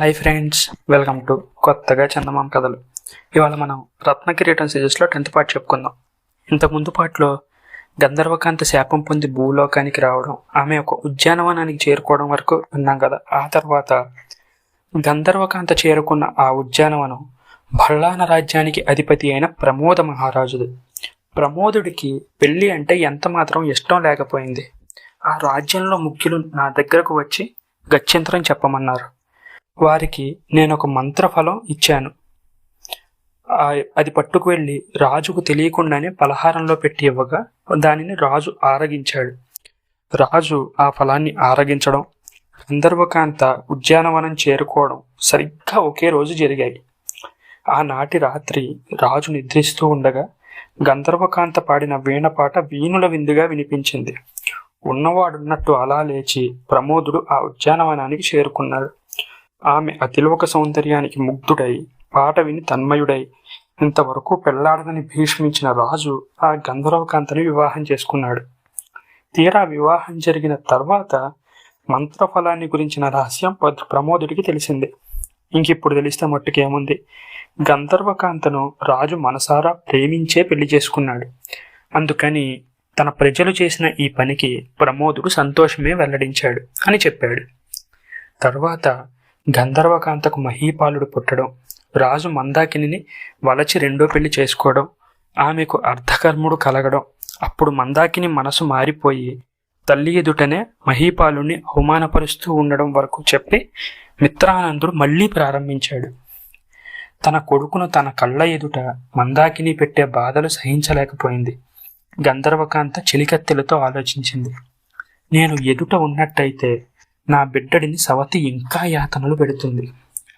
Hi friends welcome to కొత్తగా చందమామ కథలు. ఇవాళ మనం రత్న కిరీటం సిరీస్లో టెన్త్ పార్ట్ చెప్పుకుందాం. ఇంత ముందు పాటలో గంధర్వకాంత శాపం పొంది భూలోకానికి రావడం ఆమె ఒక ఉద్యానవనానికి చేరుకోవడం వరకు విన్నాం కదా. ఆ తర్వాత గంధర్వకాంత చేరుకున్న ఆ ఉద్యానవనం భల్లాన రాజ్యానికి అధిపతి అయిన ప్రమోద మహారాజుది. ప్రమోదుడికి పెళ్ళి అంటే ఎంత మాత్రం ఇష్టం లేకపోయింది. ఆ రాజ్యంలో ముఖ్యులు నా దగ్గరకు వచ్చి గత్యంతరం చెప్పమన్నారు. వారికి నేను ఒక మంత్రఫలం ఇచ్చాను. అది పట్టుకు వెళ్ళి రాజుకు తెలియకుండానే పలహారంలో పెట్టి ఇవ్వగా దానిని రాజు ఆరగించాడు. రాజు ఆ ఫలాన్ని ఆరగించడం గంధర్వకాంత ఉద్యానవనం చేరుకోవడం సరిగ్గా ఒకే రోజు జరిగాయి. ఆనాటి రాత్రి రాజు నిద్రిస్తూ ఉండగా గంధర్వకాంత పాడిన వీణపాట వీణుల విందుగా వినిపించింది. ఉన్నవాడున్నట్టు అలా లేచి ప్రమోదుడు ఆ ఉద్యానవనానికి చేరుకున్నాడు. ఆమె అతిలోక సౌందర్యానికి ముగ్ధుడై పాట విని తన్మయుడై ఇంతవరకు పెళ్ళాడదని భీష్మించిన రాజు ఆ గంధర్వకాంతని వివాహం చేసుకున్నాడు. తీరా వివాహం జరిగిన తర్వాత మంత్రఫలాన్ని గురించిన రహస్యం పద్- ప్రమోదుడికి తెలిసింది. ఇంకిప్పుడు తెలిస్తే మట్టుకేముంది గంధర్వకాంతను రాజు మనసారా ప్రేమించే పెళ్ళి చేసుకున్నాడు. అందుకని తన ప్రజలు చేసిన ఈ పనికి ప్రమోదుడు సంతోషమే వెల్లడించాడు అని చెప్పాడు. తర్వాత గంధర్వకాంతకు మహీపాలుడు పుట్టడం రాజు మందాకిని వలచి రెండో పెళ్ళి చేసుకోవడం ఆమెకు అర్ధకర్ముడు కలగడం అప్పుడు మందాకిని మనసు మారిపోయి తల్లి ఎదుటనే మహీపాలుని అవమానపరుస్తూ ఉండడం వరకు చెప్పి మిత్రానందుడు మళ్ళీ ప్రారంభించాడు. తన కొడుకును తన కళ్ళ ఎదుట మందాకిని పెట్టే బాధలు సహించలేకపోయింది. గంధర్వకాంత చెలికత్తెలతో ఆలోచించింది. నేను ఎదుట ఉన్నట్టయితే నా బిడ్డడిని సవతి ఇంకా యాతనలు పెడుతుంది.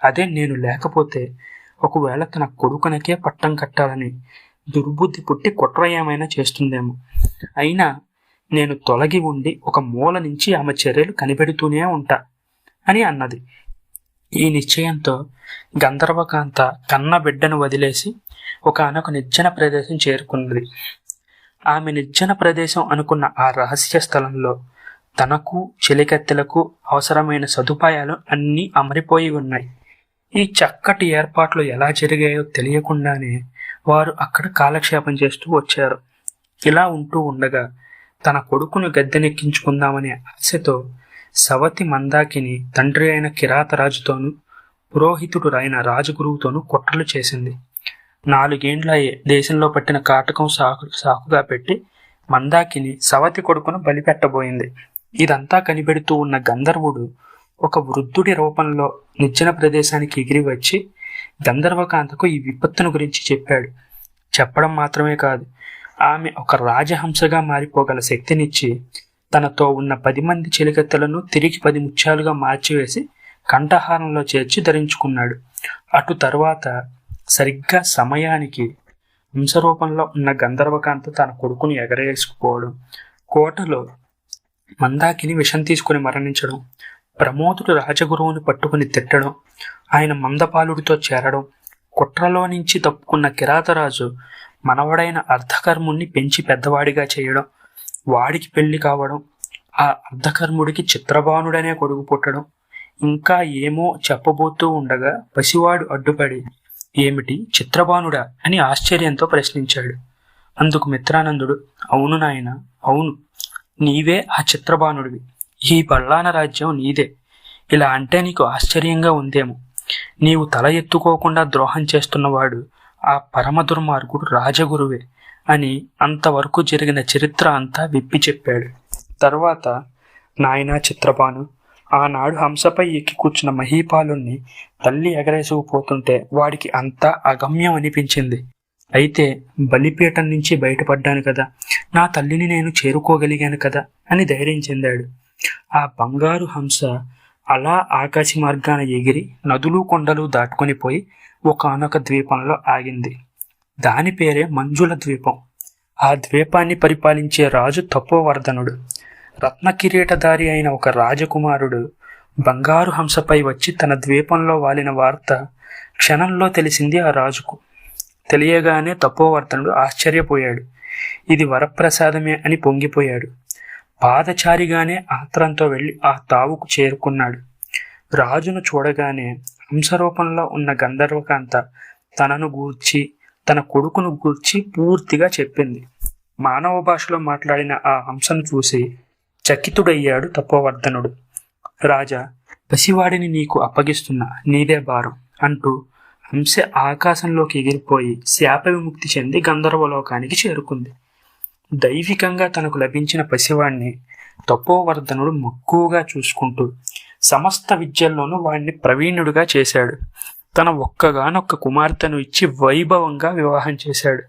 అదే నేను లేకపోతే ఒకవేళ తన కొడుకునకే పట్టం కట్టాలని దుర్బుద్ధి పుట్టి కుట్ర ఏమైనా చేస్తుందేమో. అయినా నేను తొలగి ఉండి ఒక మూల నుంచి ఆమె చర్యలు కనిపెడుతూనే ఉంటా అని అన్నది. ఈ నిశ్చయంతో గంధర్వకాంత కన్న బిడ్డను వదిలేసి ఒకనొక నిర్జన ప్రదేశం చేరుకున్నది. ఆమె నిర్జన ప్రదేశం అనుకున్న ఆ రహస్య స్థలంలో తనకు చెలికత్తెలకు అవసరమైన సదుపాయాలు అన్నీ అమరిపోయి ఉన్నాయి. ఈ చక్కటి ఏర్పాట్లు ఎలా జరిగాయో తెలియకుండానే వారు అక్కడ కాలక్షేపం చేస్తూ వచ్చారు. ఇలా ఉంటూ ఉండగా తన కొడుకును గద్దెనెక్కించుకుందామనే ఆశతో సవతి మందాకిని తండ్రి అయిన కిరాతరాజుతోనూ పురోహితుడు అయిన రాజగురువుతోనూ కుట్రలు చేసింది. నాలుగేండ్ల దేశంలో పట్టిన కాటకం సాకు సాకుగా పెట్టి మందాకిని సవతి కొడుకును బలిపెట్టబోయింది. ఇదంతా కనిపెడుతూ ఉన్న గంధర్వుడు ఒక వృద్ధుడి రూపంలో నిచ్చిన ప్రదేశానికి ఎగిరి వచ్చి గంధర్వకాంతకు ఈ విపత్తును గురించి చెప్పాడు. చెప్పడం మాత్రమే కాదు ఆమె ఒక రాజహంసగా మారిపోగల శక్తినిచ్చి తనతో ఉన్న పది మంది చెలికత్తెలను తిరిగి పది ముత్యాలుగా మార్చివేసి కంఠహారంలో చేర్చి ధరించుకున్నాడు. అటు తర్వాత సరిగ్గా సమయానికి హంసరూపంలో ఉన్న గంధర్వకాంత తన కొడుకుని ఎగరేసుకుపోవడం కోటలో మందాకిని విషం తీసుకుని మరణించడం ప్రమోదుడు రాజగురువుని పట్టుకుని తిట్టడం ఆయన మందపాలుడితో చేరడం కుట్రలో నుంచి తప్పుకున్న కిరాతరాజు మనవడైన అర్ధకర్ముణ్ణి పెంచి పెద్దవాడిగా చేయడం వాడికి పెళ్ళి కావడం ఆ అర్ధకర్ముడికి చిత్రబాణుడనే కొడుకు పుట్టడం ఇంకా ఏమో చెప్పబోతూ ఉండగా పసివాడు అడ్డుపడి ఏమిటి? చిత్రబాణుడా అని ఆశ్చర్యంతో ప్రశ్నించాడు. అందుకు మిత్రానందుడు అవును నాయన అవును. నీవే ఆ చిత్రబాణుడివి. ఈ బల్లాన రాజ్యం నీదే. ఇలా అంటే నీకు ఆశ్చర్యంగా ఉందేమో. నీవు తల ఎత్తుకోకుండా ద్రోహం చేస్తున్నవాడు ఆ పరమ దుర్మార్గుడు రాజగురువే అని అంతవరకు జరిగిన చరిత్ర అంతా విప్పి చెప్పాడు. తర్వాత నాయనా చిత్రపాను ఆనాడు హంసపై ఎక్కి కూర్చున్న మహీపాలుణ్ణి తల్లి ఎగరేసుకుపోతుంటే వాడికి అంతా అగమ్యం అనిపించింది. అయితే బలిపీఠం నుంచి బయటపడ్డాను కదా. నా తల్లిని నేను చేరుకోగలిగాను కదా అని ధైర్యం చెందాడు. ఆ బంగారు హంస అలా ఆకాశ మార్గాన ఎగిరి నదులు కొండలు దాటుకొని పోయి ఒకనొక ద్వీపంలో ఆగింది. దాని పేరే మంజుల ద్వీపం. ఆ ద్వీపాన్ని పరిపాలించే రాజు తపోవర్ధనుడు. రత్న కిరీటధారి అయిన ఒక రాజకుమారుడు బంగారు హంసపై వచ్చి తన ద్వీపంలో వాలిన వార్త క్షణంలో తెలిసింది ఆ రాజుకు. తెలియగానే తపోవర్తనుడు ఆశ్చర్యపోయాడు. ఇది వరప్రసాదమే అని పొంగిపోయాడు. పాదచారిగానే ఆత్రంతో వెళ్ళి ఆ తావుకు చేరుకున్నాడు. రాజును చూడగానే హంసరూపంలో ఉన్న గంధర్వకాంత తనను గూర్చి తన కొడుకును గూర్చి పూర్తిగా చెప్పింది. మానవ భాషలో మాట్లాడిన ఆ హంసను చూసి చకితుడయ్యాడు తపోవర్ధనుడు. రాజా పసివాడిని నీకు అప్పగిస్తున్నా నీదే భారం అంటూ హంస ఆకాశంలోకి ఎగిరిపోయి శాప విముక్తి చెంది గంధర్వలోకానికి చేరుకుంది. దైవికంగా తనకు లభించిన పసివాణ్ణి తపోవర్ధనుడు మక్కువగా చూసుకుంటూ సమస్త విద్యల్లోనూ వాడిని ప్రవీణుడిగా చేశాడు. తన ఒక్కగానొక్క కుమార్తెను ఇచ్చి వైభవంగా వివాహం చేశాడు.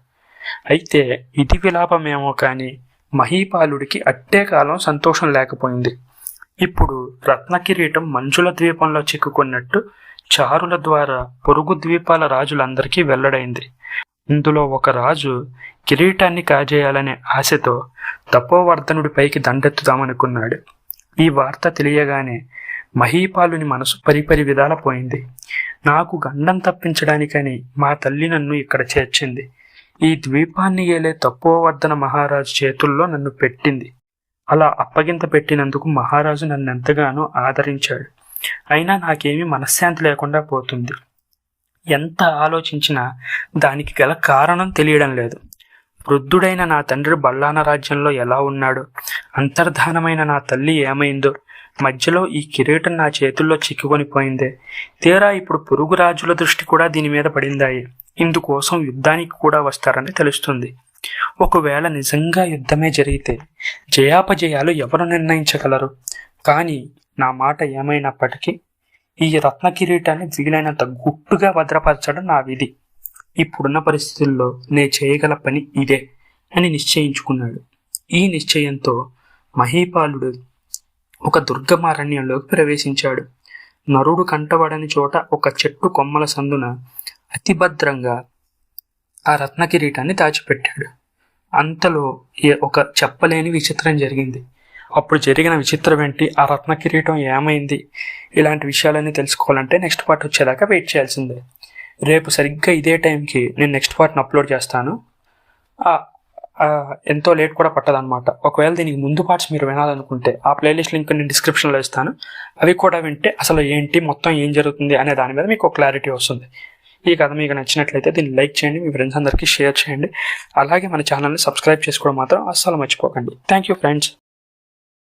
అయితే ఇది విలాపమేమో కానీ మహీపాలుడికి అట్టే కాలం సంతోషం లేకపోయింది. ఇప్పుడు రత్నకిరీటం మంచుల ద్వీపంలో చిక్కుకున్నట్టు చారుల ద్వారా పొరుగు ద్వీపాల రాజులందరికీ వెల్లడైంది. ఇందులో ఒక రాజు కిరీటాన్ని కాజేయాలనే ఆశతో తపోవర్ధనుడి పైకి దండెత్తుదామనుకున్నాడు. ఈ వార్త తెలియగానే మహీపాలుని మనసు పరిపరి విధాల పోయింది. నాకు గండం తప్పించడానికని మా తల్లి నన్ను ఇక్కడ చేర్చింది. ఈ ద్వీపాన్ని ఏలే తపోవర్ధన మహారాజు చేతుల్లో నన్ను పెట్టింది. అలా అప్పగింత పెట్టినందుకు మహారాజు నన్ను ఎంతగానో ఆదరించాడు. అయినా నాకేమీ మనశ్శాంతి లేకుండా పోతుంది. ఎంత ఆలోచించినా దానికి గల కారణం తెలియడం లేదు. వృద్ధుడైన నా తండ్రి బల్లాన రాజ్యంలో ఎలా ఉన్నాడు? అంతర్ధానమైన నా తల్లి ఏమైందో? మధ్యలో ఈ కిరీటం నా చేతుల్లో చిక్కుకొని పోయిందే. తీరా ఇప్పుడు పొరుగు రాజుల దృష్టి కూడా దీని మీద పడిందాయి. ఇందుకోసం యుద్ధానికి కూడా వస్తారని తెలుస్తుంది. ఒకవేళ నిజంగా యుద్ధమే జరిగితే జయాపజయాలు ఎవరు నిర్ణయించగలరు? కానీ నా మాట ఏమైనప్పటికీ ఈ రత్న కిరీటాన్ని వీలైనంత గుట్టుగా భద్రపరచడం నా విధి. ఇప్పుడున్న పరిస్థితుల్లో నే చేయగల పని ఇదే అని నిశ్చయించుకున్నాడు. ఈ నిశ్చయంతో మహీపాలుడు ఒక దుర్గమారణ్యంలోకి ప్రవేశించాడు. నరుడు కంటబడని చోట ఒక చెట్టు కొమ్మల సందున అతి భద్రంగా ఆ రత్న కిరీటాన్ని దాచిపెట్టాడు. అంతలో ఏ- ఒక చెప్పలేని విచిత్రం జరిగింది. అప్పుడు జరిగిన విచిత్రం ఏంటి? ఆ రత్న కిరీటం ఏమైంది? ఇలాంటి విషయాలన్నీ తెలుసుకోవాలంటే నెక్స్ట్ పార్ట్ వచ్చేదాకా వెయిట్ చేయాల్సిందే. రేపు సరిగ్గా ఇదే టైంకి నేను నెక్స్ట్ పార్ట్ని అప్లోడ్ చేస్తాను. ఎంతో లేట్ కూడా పట్టదనమాట ఒకవేళ దీనికి ముందు పార్ట్స్ మీరు వినాలనుకుంటే ఆ ప్లేలిస్ట్ లింక్ నేను డిస్క్రిప్షన్లో ఇస్తాను. అవి కూడా వింటే అసలు ఏంటి మొత్తం ఏం జరుగుతుంది అనే దాని మీద మీకు క్లారిటీ వస్తుంది. ఈ కథ మీకు నచ్చినట్లయితే దీన్ని లైక్ చేయండి మీ ఫ్రెండ్స్ అందరికీ షేర్ చేయండి. అలాగే మన ఛానల్ని సబ్స్క్రైబ్ చేసుకోవడం మాత్రం అస్సలు మర్చిపోకండి. Thank you friends.